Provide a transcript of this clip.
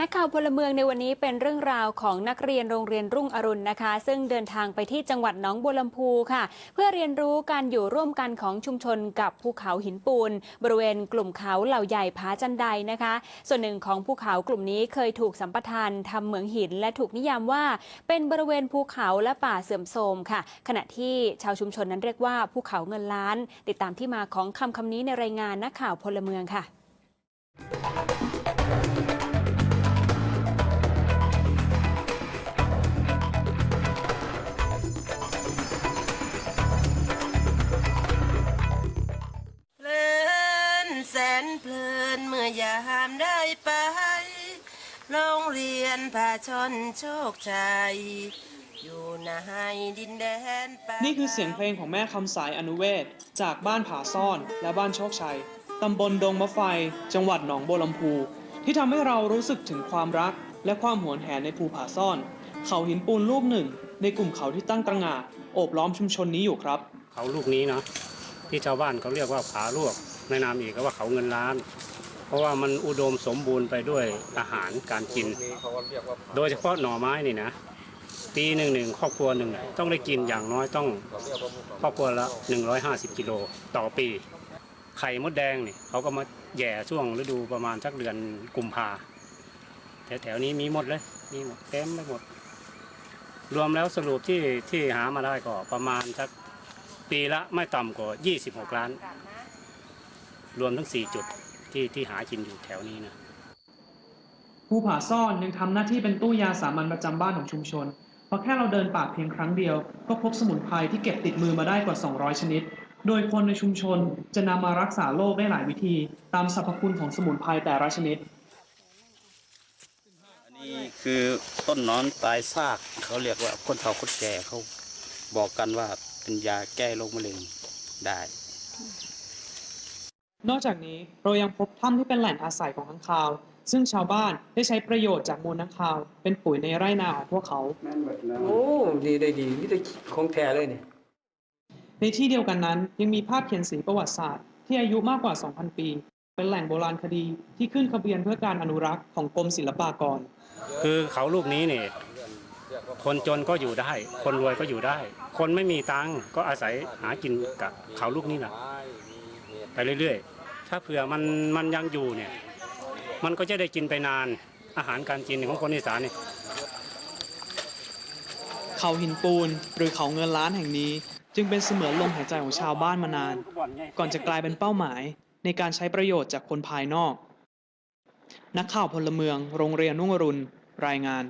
นักข่าวพลเมืองในวันนี้เป็นเรื่องราวของนักเรียนโรงเรียนรุ่งอรุณนะคะ ซึ่งเดินทางไปที่จังหวัดหนองบัวลำพูค่ะ เพื่อเรียนรู้การอยู่ร่วมกันของชุมชนกับภูเขาหินปูน บริเวณกลุ่มเขาเหล่าใหญ่ผาจันไดนะคะ ส่วนหนึ่งของภูเขากลุ่มนี้เคยถูกสัมปทานทำเหมืองหิน และถูกนิยามว่า เป็นบริเวณภูเขาและป่าเสื่อมโทรมค่ะ ขณะที่ชาวชุมชนนั้นเรียกว่าภูเขาเงินล้าน ติดตามที่มาของคำคำนี้ในรายงานนักข่าวพลเมืองค่ะ แสนเพลินเมื่อยามได้ไป โรงเรียนผาชนโชคชัย อยู่ในดินแดนป่านี่คือเสียงเพลงของแม่คำสายอนุเวศ จากบ้านผาซ่อนและบ้านโชคชัย ตำบลดงมะไฟ จังหวัดหนองบัวลำพู ที่ทำให้เรารู้สึกถึงความรัก และความหวนแหนในภูผาซ่อน เขาหินปูนลูกหนึ่ง ในกลุ่มเขาที่ตั้งตระหง่าโอบล้อมชุมชนนี้อยู่ครับ เขาลูกนี้เนาะที่ชาวบ้านเขาเรียกว่าผาลวก ในนามอีกก็ว่าเขาเงินล้าน เพราะว่ามันอุดมสมบูรณ์ไปด้วยอาหารการกิน โดยเฉพาะหน่อไม้นี่นะปีหนึ่งหนึ่งครอบครัวหนึ่งต้องได้กินอย่างน้อยต้องครอบครัวละ 150 กิโลต่อปี ไข่มดแดงนี่เขาก็มาแย่ช่วงฤดูประมาณสักเดือนกุมภาแถวๆนี้มีหมดเลยมีหมดเต็มไปหมด รวมแล้วสรุปที่ที่หามาได้ก็ประมาณสักปีละไม่ต่ำกว่า 26 ล้าน รวมทั้ง 4 จุดที่ที่หากินอยู่แถวนี้นะภูผาซ่อนยังทำหน้าที่เป็นตู้ยาสามัญประจำบ้านของชุมชน เพราะแค่เราเดินป่าเพียงครั้งเดียว ก็พบสมุนไพรที่เก็บติดมือมาได้กว่า 200 ชนิด โดยคนในชุมชนจะนำมารักษาโรคได้หลายวิธี ตามสรรพคุณของสมุนไพรแต่ละชนิด อันนี้คือต้นหนอนตายซากเขาเรียกว่าคนเฒ่าคนแก่เขาบอกกันว่าเป็นยาแก้โรคมะเร็งได้ นอกจากนี้เรายังพบถ้ำที่เป็นแหล่งอาศัยของค้างคาว ซึ่งชาวบ้านได้ใช้ประโยชน์จากมูลค้างคาว เป็นปุ๋ยในไร่นาของพวกเขาโอ้ดีได้ดีนี่ได้ของแท้เลยนี่ในที่เดียวกันนั้นยังมีภาพเขียนสีประวัติศาสตร์ที่อายุมากกว่า 2,000 ปี เป็นแหล่งโบราณคดีที่ขึ้นทะเบียนเพื่อการอนุรักษ์ของกรมศิลปากร คือเขาลูกนี้เนี่ยคนจนก็อยู่ได้ คนรวยก็อยู่ได้ คนไม่มีตังค์ก็อาศัยหากินกับเขาลูกนี้นะไปเรื่อยๆ ถ้าเผื่อมันมันยังอยู่เนี่ย มันก็จะได้กินไปนานอาหารการกินของคนอีสานเนี่ยเขาหินปูนหรือเขาเงินล้านแห่งนี้ จึงเป็นเสมือนลมหายใจของชาวบ้านมานาน ก่อนจะกลายเป็นเป้าหมายในการใช้ประโยชน์จากคนภายนอก นักข่าวพลเมืองโรงเรียนนุ่งอรุณรายงาน